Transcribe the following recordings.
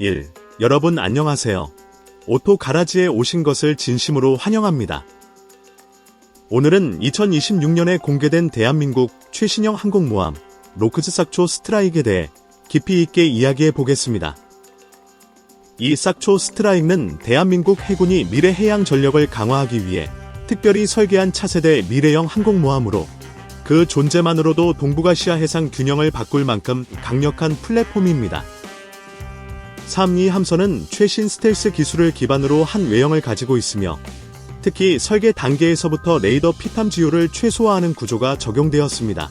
1. 여러분 안녕하세요. 오토 가라지에 오신 것을 진심으로 환영합니다. 오늘은 2026년에 공개된 대한민국 최신형 항공모함 로크즈 삭초 스트라이크에 대해 깊이 있게 이야기해 보겠습니다. 이 삭초 스트라이크는 대한민국 해군이 미래 해양 전력을 강화하기 위해 특별히 설계한 차세대 미래형 항공모함으로 그 존재만으로도 동북아시아 해상 균형을 바꿀 만큼 강력한 플랫폼입니다. 3이 함선은 최신 스텔스 기술을 기반으로 한 외형을 가지고 있으며 특히 설계 단계에서부터 레이더 피탐 지효를 최소화하는 구조가 적용되었습니다.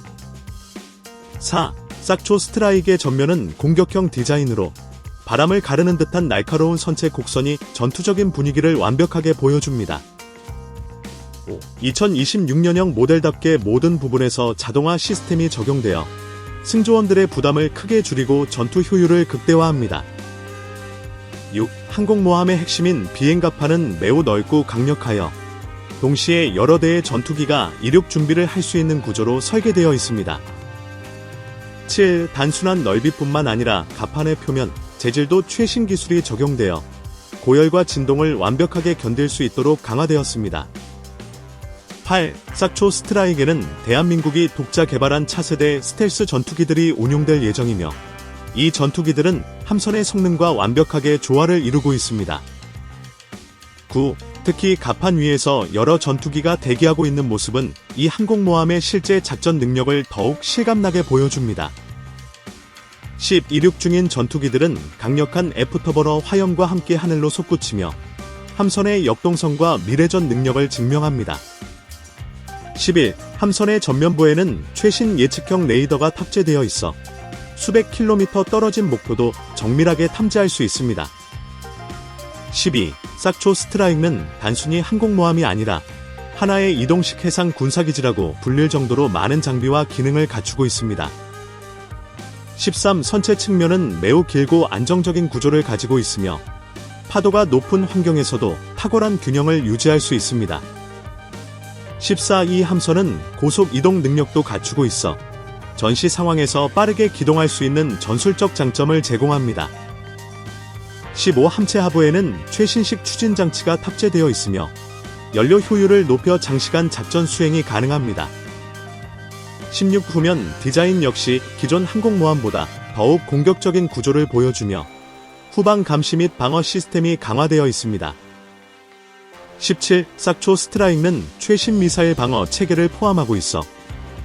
4. 싹초 스트라이크의 전면은 공격형 디자인으로 바람을 가르는 듯한 날카로운 선체 곡선이 전투적인 분위기를 완벽하게 보여줍니다. 5. 2026년형 모델답게 모든 부분에서 자동화 시스템이 적용되어 승조원들의 부담을 크게 줄이고 전투 효율을 극대화합니다. 6. 항공모함의 핵심인 비행갑판은 매우 넓고 강력하여 동시에 여러 대의 전투기가 이륙 준비를 할 수 있는 구조로 설계되어 있습니다. 7. 단순한 넓이뿐만 아니라 갑판의 표면, 재질도 최신 기술이 적용되어 고열과 진동을 완벽하게 견딜 수 있도록 강화되었습니다. 8. 싹초 스트라이크에는 대한민국이 독자 개발한 차세대 스텔스 전투기들이 운용될 예정이며 이 전투기들은 함선의 성능과 완벽하게 조화를 이루고 있습니다. 9. 특히 갑판 위에서 여러 전투기가 대기하고 있는 모습은 이 항공모함의 실제 작전 능력을 더욱 실감나게 보여줍니다. 10. 이륙 중인 전투기들은 강력한 애프터버너 화염과 함께 하늘로 솟구치며 함선의 역동성과 미래전 능력을 증명합니다. 11. 함선의 전면부에는 최신 예측형 레이더가 탑재되어 있어 수백 킬로미터 떨어진 목표도 정밀하게 탐지할 수 있습니다. 12. 싹초 스트라이크는 단순히 항공모함이 아니라 하나의 이동식 해상 군사기지라고 불릴 정도로 많은 장비와 기능을 갖추고 있습니다. 13. 선체 측면은 매우 길고 안정적인 구조를 가지고 있으며 파도가 높은 환경에서도 탁월한 균형을 유지할 수 있습니다. 14. 이 함선은 고속 이동 능력도 갖추고 있어 전시 상황에서 빠르게 기동할 수 있는 전술적 장점을 제공합니다. 15 함체 하부에는 최신식 추진 장치가 탑재되어 있으며 연료 효율을 높여 장시간 작전 수행이 가능합니다. 16 후면 디자인 역시 기존 항공모함보다 더욱 공격적인 구조를 보여주며 후방 감시 및 방어 시스템이 강화되어 있습니다. 17 싹초 스트라이크는 최신 미사일 방어 체계를 포함하고 있어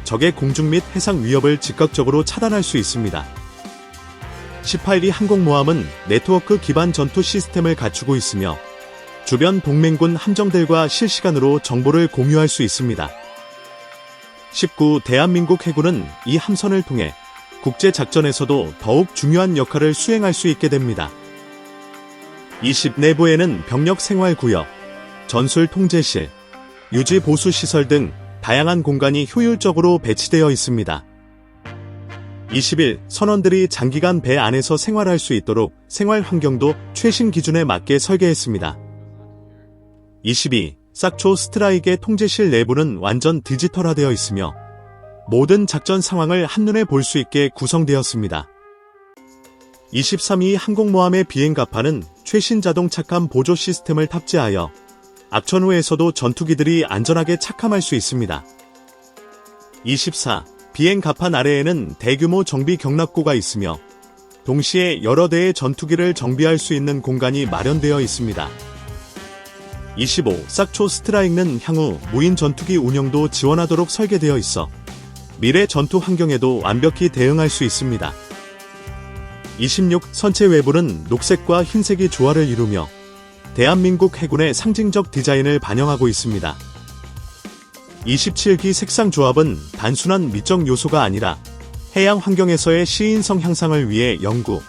적의 공중 및 해상 위협을 즉각적으로 차단할 수 있습니다. 18기 항공모함은 네트워크 기반 전투 시스템을 갖추고 있으며 주변 동맹군 함정들과 실시간으로 정보를 공유할 수 있습니다. 19. 대한민국 해군은 이 함선을 통해 국제 작전에서도 더욱 중요한 역할을 수행할 수 있게 됩니다. 20. 내부에는 병력 생활 구역, 전술 통제실, 유지 보수 시설 등 다양한 공간이 효율적으로 배치되어 있습니다. 20일 선원들이 장기간 배 안에서 생활할 수 있도록 생활 환경도 최신 기준에 맞게 설계했습니다. 22. 싹초 스트라이크의 통제실 내부는 완전 디지털화되어 있으며 모든 작전 상황을 한눈에 볼 수 있게 구성되었습니다. 23위 항공모함의 비행 갑판은 최신 자동 착함 보조 시스템을 탑재하여 악천후에서도 전투기들이 안전하게 착함할 수 있습니다. 24. 비행 갑판 아래에는 대규모 정비 경납고가 있으며 동시에 여러 대의 전투기를 정비할 수 있는 공간이 마련되어 있습니다. 25. 싹초 스트라이크는 향후 무인 전투기 운영도 지원하도록 설계되어 있어 미래 전투 환경에도 완벽히 대응할 수 있습니다. 26. 선체 외부는 녹색과 흰색이 조화를 이루며 대한민국 해군의 상징적 디자인을 반영하고 있습니다. 27기 색상 조합은 단순한 미적 요소가 아니라 해양 환경에서의 시인성 향상을 위해 연구,